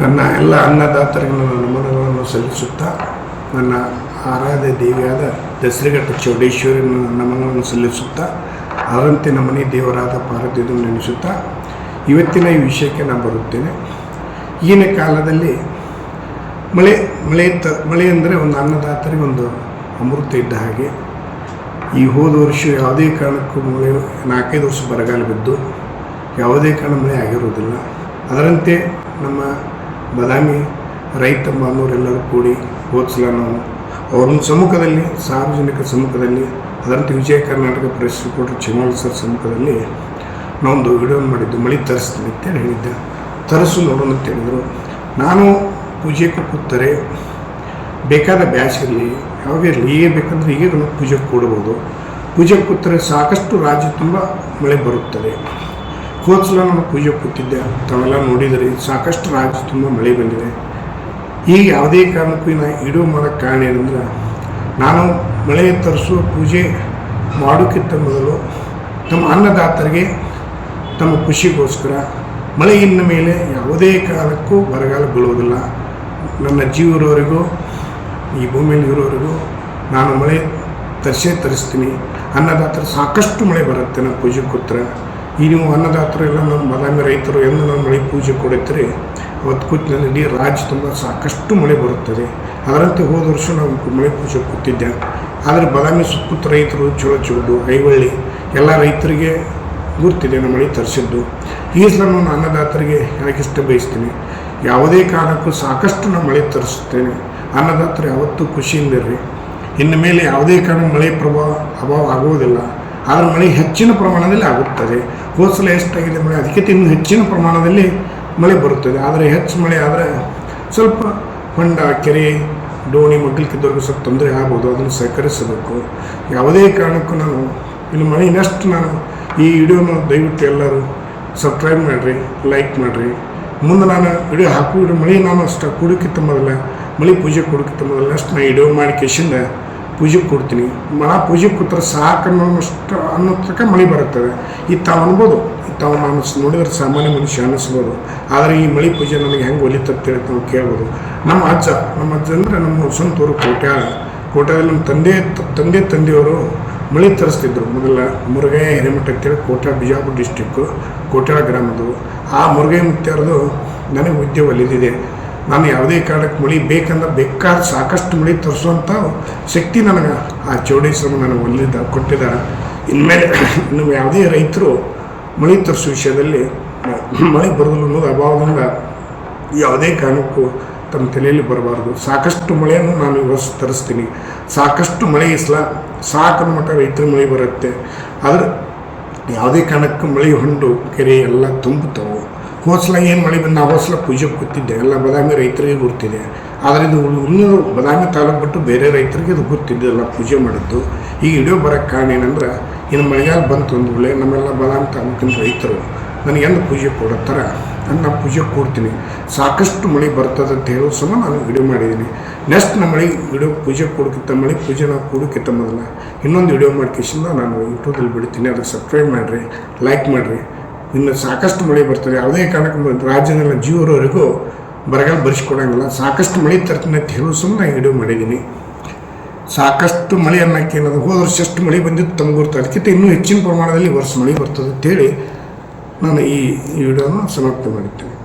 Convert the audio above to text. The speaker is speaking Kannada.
ನನ್ನ ಎಲ್ಲ ಅನ್ನದಾತರಿಗೆ ನಮನಗಳನ್ನು ಸಲ್ಲಿಸುತ್ತಾ ನನ್ನ ಆರಾಧ್ಯ ದೇವಿಯಾದ ದಸರಿಘಟ್ಟ ಚೌಡೇಶ್ವರಿ ನಮನವನ್ನು ಸಲ್ಲಿಸುತ್ತಾ ಅದರಂತೆ ನಮ್ಮನೆ ದೇವರಾದ ಪಾರ್ವತಿಯನ್ನು ನೆನೆಸುತ್ತಾ ಇವತ್ತಿನ ಈ ವಿಷಯಕ್ಕೆ ನಾನು ಬರುತ್ತೇನೆ. ಈಗಿನ ಕಾಲದಲ್ಲಿ ಮಳೆ ಮಳೆ ತ ಮಳೆ ಅಂದರೆ ಒಂದು ಅನ್ನದಾತರಿಗೆ ಒಂದು ಅಮೃತ ಇದ್ದ ಹಾಗೆ. ಈ ಹೋದ ವರ್ಷ ಯಾವುದೇ ಕಾರಣಕ್ಕೂ ಮಳೆ, ನಾಲ್ಕೈದು ವರ್ಷ ಬರಗಾಲ ಬಿದ್ದು ಯಾವುದೇ ಕಾರಣ ಮಳೆ ಆಗಿರುವುದಿಲ್ಲ. ಅದರಂತೆ ನಮ್ಮ ಬಾದಾಮಿ, ರೈತ ಬಾಂಧವರೆಲ್ಲರೂ ಕೂಡಿ ಹೋದ್ಸಲ ನಾವು ಅವ್ರ ಸಮ್ಮುಖದಲ್ಲಿ, ಸಾರ್ವಜನಿಕ ಸಮ್ಮುಖದಲ್ಲಿ ಅದರಂತೆ Vijaya Karnataka press reporter Chimal sir ಸಮ್ಮುಖದಲ್ಲಿ ನಾವೊಂದು ವಿಡಿಯೋ ಮಾಡಿದ್ದು, ಮಳೆ ತರಿಸ್ತೀನಿ ಅಂತೇಳಿ ಹೇಳಿದ್ದೆ. ತರಿಸು ನೋಡೋಣ ಅಂತ ಹೇಳಿದರು. ನಾನು ಪೂಜೆಗೆ ಕೂತರೆ ಬೇಕಾದ ಬ್ಯಾಚ್ ಇರಲಿ ಯಾವಾಗ ಇರಲಿ ಹೇಗೆ ಬೇಕಂದರೆ ಹೀಗೆ ನಾವು ಪೂಜೆಗೆ ಕೊಡ್ಬೋದು. ಪೂಜೆಗೆ ಕೂತರೆ ಸಾಕಷ್ಟು ರಾಜ್ಯ ತುಂಬ ಮಳೆ ಬರುತ್ತದೆ. ಹೋದ ನಾನು ಪೂಜೆ ಕೂತಿದ್ದೆ ತಾವೆಲ್ಲ ನೋಡಿದರೆ ಸಾಕಷ್ಟು ರಾಜ್ಯ ತುಂಬ ಮಳೆ ಬಂದಿದೆ. ಈಗ ಯಾವುದೇ ಕಾರಣಕ್ಕೂ ನಾ ಇಡೋ ಮಾಡೋಕ್ಕೆ ಕಾರಣ ಏನಂದ್ರೆ, ನಾನು ಮಳೆ ತರಿಸುವ ಪೂಜೆ ಮಾಡೋಕ್ಕಿಂತ ಮೊದಲು ತಮ್ಮ ಅನ್ನದಾತರಿಗೆ ತಮ್ಮ ಖುಷಿಗೋಸ್ಕರ ಮಳೆ ಇನ್ನ ಮೇಲೆ ಯಾವುದೇ ಕಾಲಕ್ಕೂ ಬರಗಾಲ ಬೀಳುವುದಿಲ್ಲ. ನನ್ನ ಜೀವ ಇರೋವರೆಗೂ ಈ ಭೂಮಿಯಲ್ಲಿ ಇರೋರಿಗೂ ನಾನು ಮಳೆ ತರಿಸೇ ತರಿಸ್ತೀನಿ. ಅನ್ನದಾತರು ಸಾಕಷ್ಟು ಮಳೆ ಬರುತ್ತೆ ನಮ್ಮ ಪೂಜೆ ಕೂತ್ರೆ ಈ ನೀವು ಅನ್ನದಾತರು ಎಲ್ಲ ನಮ್ಮ ಬಾದಾಮಿ ರೈತರು ಎಂದು ನಮ್ಮ ಮಳೆ ಪೂಜೆ ಕೊಡುತ್ತೀರಿ. ಅವತ್ತು ಕೂತಿನಲ್ಲಿ ಇಡೀ ರಾಜ್ಯ ತುಂಬ ಸಾಕಷ್ಟು ಮಳೆ ಬರುತ್ತದೆ. ಅದರಂತೆ ಹೋದ ವರ್ಷ ನಾವು ಮಳೆ ಪೂಜೆ ಕೂತಿದ್ದೆ ಆದರೆ ಬಾದಾಮಿ ಸುತ್ತಮುತ್ತ ರೈತರು ಚೋಳಚೂಡು ಐವಳ್ಳಿ ಎಲ್ಲ ರೈತರಿಗೆ ಗುರ್ತಿದೆ ನಮ್ಮ ಮಳೆ ತರಿಸಿದ್ದು. ಈ ಸಲ ನಾನು ಅನ್ನದಾತರಿಗೆ ಯಾಕೆ ಇಷ್ಟ ಬಯಸ್ತೀನಿ ಯಾವುದೇ ಕಾರಣಕ್ಕೂ ಸಾಕಷ್ಟು ನಾನು ಮಳೆ ತರಿಸುತ್ತೇನೆ. ಅನ್ನದಾತರು ಯಾವತ್ತೂ ಖುಷಿಯಿಂದಿರ್ರಿ. ಇನ್ನು ಮೇಲೆ ಯಾವುದೇ ಕಾರಣ ಮಳೆ ಪ್ರಭಾವ, ಅಭಾವ ಆಗುವುದಿಲ್ಲ. ಆದರೆ ಮಳೆ ಹೆಚ್ಚಿನ ಪ್ರಮಾಣದಲ್ಲಿ ಆಗುತ್ತದೆ. ಹೋದ ಸಲ ಎಷ್ಟಾಗಿದೆ ಮಳೆ? ಅದಕ್ಕಿಂತ ಇನ್ನೂ ಹೆಚ್ಚಿನ ಪ್ರಮಾಣದಲ್ಲಿ ಮಳೆ ಬರುತ್ತದೆ. ಆದರೆ ಹೆಚ್ಚು ಮಳೆ ಆದರೆ ಸ್ವಲ್ಪ ಹೊಂಡ, ಕೆರೆ ಡೋಣಿ ಮಗ್ಗಲಿಕ್ಕಿದ್ದವ್ರಿಗೆ ಸ್ವಲ್ಪ ತೊಂದರೆ ಆಗ್ಬೋದು. ಅದನ್ನು ಸಹಕರಿಸಬೇಕು. ಯಾವುದೇ ಕಾರಣಕ್ಕೂ ನಾನು ಇನ್ನು ಮಳೆ ಇನ್ನಷ್ಟು ನಾನು ಈ ವಿಡಿಯೋನ ದಯವಿಟ್ಟು ಎಲ್ಲರೂ ಸಬ್ಸ್ಕ್ರೈಬ್ ಮಾಡಿರಿ, ಲೈಕ್ ಮಾಡಿರಿ. ಮುಂದೆ ನಾನು ವಿಡಿಯೋ ಹಾಕೋ ವಿಡಿಯೋ ಮಳೆ ನಾನು ಅಷ್ಟು ಕೊಡೋಕ್ಕಿಂತ ಮೊದಲ ಮಳೆ ಪೂಜೆ ಕೊಡೋಕ್ಕಿಂತ ಮೊದಲು ಅಷ್ಟು ನಾನು ವಿಡಿಯೋ ಮಾಡಿ ಕೇಶಿಂದ ಪೂಜೆ ಕೊಡ್ತೀನಿ. ಮಳ ಪೂಜೆ ಕೂತ್ರೆ ಸಾಕು ಅನ್ನೋಷ್ಟು ಅನ್ನೋ ತನಕ ಮಳೆ ಬರುತ್ತದೆ. ಇದು ತಾವು ಅನ್ಬೋದು. ಇದು ತಾವು ನೋಡಿದ್ರೆ ಸಾಮಾನ್ಯ ಮನುಷ್ಯ ಅನ್ನಿಸ್ಬೋದು ಆದರೆ ಈ ಮಳೆ ಪೂಜೆ ನನಗೆ ಹೆಂಗೆ ಒಲಿತತ್ತೇಳಿ ನಾವು ಕೇಳ್ಬೋದು. ನಮ್ಮ ಅಜ್ಜ ನಮ್ಮ ಅಜ್ಜ ಅಂದರೆ ನಮ್ಮ ಸ್ವಂತೂರು ಕೋಟ್ಯಾಳ ಕೋಟ್ಯಾದಲ್ಲಿ ನಮ್ಮ ತಂದೆ ತಂದೆ, ತಂದೆಯವರು ಮಳೆ ತರಿಸ್ತಿದ್ರು. ಮೊದಲ ಮುರುಗೈ, ಹಿರೇಮಠ ಅಂತೇಳಿ ಕೋಟೆ ಬಿಜಾಪುರ ಡಿಸ್ಟಿಕ್ಕು ಕೋಟ್ಯಾಳ ಗ್ರಾಮದ್ದು. ಆ ಮುರುಗೈ ಮುತ್ಯಾರದು ನನಗೆ ಉದ್ಯೋಗ ಒಲಿದಿದೆ. ನಾನು ಯಾವುದೇ ಕಾರಣಕ್ಕೆ ಮಳಿ ಬೇಕಂದ್ರೆ ಬೇಕಾದ ಸಾಕಷ್ಟು ಮಳಿ ತರಿಸುವಂಥ ಶಕ್ತಿ ನನಗೆ ಆ ಚೌಡೇಶ್ವರ ನನಗೆ ಒಲಿದ ಕೊಟ್ಟಿದ್ದಾರೆ. ಇನ್ಮೇಲೆ ಇನ್ನು ಯಾವುದೇ ರೈತರು ಮಳೆ ತರಿಸೋ ವಿಷಯದಲ್ಲಿ ಮಳೆ ಬರೋದಿಲ್ಲ ಅನ್ನೋದು ಅಭಾವದಿಂದ ಯಾವುದೇ ಕಾರಣಕ್ಕೂ ತಮ್ಮ ತಲೆಯಲ್ಲಿ ಬರಬಾರ್ದು. ಸಾಕಷ್ಟು ಮಳೆಯನ್ನು ನಾನು ಇವತ್ತು ತರಿಸ್ತೀನಿ. ಸಾಕಷ್ಟು ಮಳೆ ಇಸ್ಲ. ಸಾಕನ ಮಟ್ಟ ರೈತರ ಮಳೆ ಬರುತ್ತೆ. ಆದರೆ ಯಾವುದೇ ಕಾರಣಕ್ಕೂ ಮಳೆ ಹೊಂಡು ಕೆರೆ ಎಲ್ಲ ತುಂಬುತ್ತವೆ ಹೋದ್ಸಲ ಏನು ಮಳೆ ಬಂದು ಆ ಹೋಸ್ಲ ಪೂಜೆ ಕೂತಿದ್ದೆ. ಎಲ್ಲ ಬದಾಮಿ ರೈತರಿಗೆ ಗೊತ್ತಿದೆ. ಆದರೆ ಇದು ಇನ್ನೂ ಬದಾಮಿ ತಾಲೂಕು ಬಿಟ್ಟು ಬೇರೆ ರೈತರಿಗೆ ಇದು ಗೊತ್ತಿದ್ದಿಲ್ಲ ಪೂಜೆ ಮಾಡಿದ್ದು. ಈಗ ವಿಡಿಯೋ ಬರೋಕ್ಕೆ ಕಾರಣ ಏನಂದ್ರೆ, ಇನ್ನು ಮಳೆಗಾಲ ಬಂತು ವೇಳೆ ನಮ್ಮೆಲ್ಲ ಬದಾಮಿ ತಾಲೂಕಿನ ರೈತರು, ನನಗೆ ಎಂದು ಪೂಜೆ ಕೊಡುತ್ತಾರ? ನಾನು ನಾನು ಪೂಜೆ ಕೊಡ್ತೀನಿ. ಸಾಕಷ್ಟು ಮಳೆ ಬರ್ತದೆ ಅಂತ ಹೇಳೋ ಸಮ ನಾನು ವಿಡಿಯೋ ಮಾಡಿದ್ದೀನಿ. ನೆಕ್ಸ್ಟ್ ನಮ್ಮ ಮಳೆ ವಿಡಿಯೋ ಪೂಜೆ ಕೊಡೋಕ್ಕಿಂತ ಮಳೆ ಪೂಜೆ ನಾವು ಕೊಡೋಕ್ಕಿಂತ ಮೊದಲ ಇನ್ನೊಂದು ವಿಡಿಯೋ ಮಾಡ್ಕೇಶಿಂದ ನಾನು ಯೂಟ್ಯೂಬಲ್ಲಿ ಬಿಡ್ತೀನಿ. ಅದಕ್ಕೆ ಸಬ್ಸ್ಕ್ರೈಬ್ ಮಾಡಿರಿ ಲೈಕ್ ಮಾಡಿರಿ. ಇನ್ನು ಸಾಕಷ್ಟು ಮಳೆ ಬರ್ತದೆ. ಯಾವುದೇ ಕಾರಣಕ್ಕೆ ರಾಜ್ಯದಲ್ಲ ಜೀವರವರೆಗೂ ಬರಗಾಲ ಬರೆಸ್ಕೊಡಂಗಿಲ್ಲ. ಸಾಕಷ್ಟು ಮಳೆ ತರ್ತೀನಿ ಅಂತ ಹೇಳೋ ಸುಮ್ಮನೆ ವಿಡಿಯೋ ಮಾಡಿದ್ದೀನಿ. ಸಾಕಷ್ಟು ಮಳೆ ಅನ್ನಕ್ಕೆ ಏನದು ಹೋದ ವರ್ಷ ಎಷ್ಟು ಮಳೆ ಬಂದಿದ್ದು ತಮ್ಗೆ ಅದಕ್ಕಿಂತ ಇನ್ನೂ ಹೆಚ್ಚಿನ ಪ್ರಮಾಣದಲ್ಲಿ ವರ್ಷ ಮಳೆ ಬರ್ತದೆ ಅಂತೇಳಿ ನಾನು ಈ ವಿಡಿಯೋನ ಸಮಾಪ್ತ ಮಾಡುತ್ತೇನೆ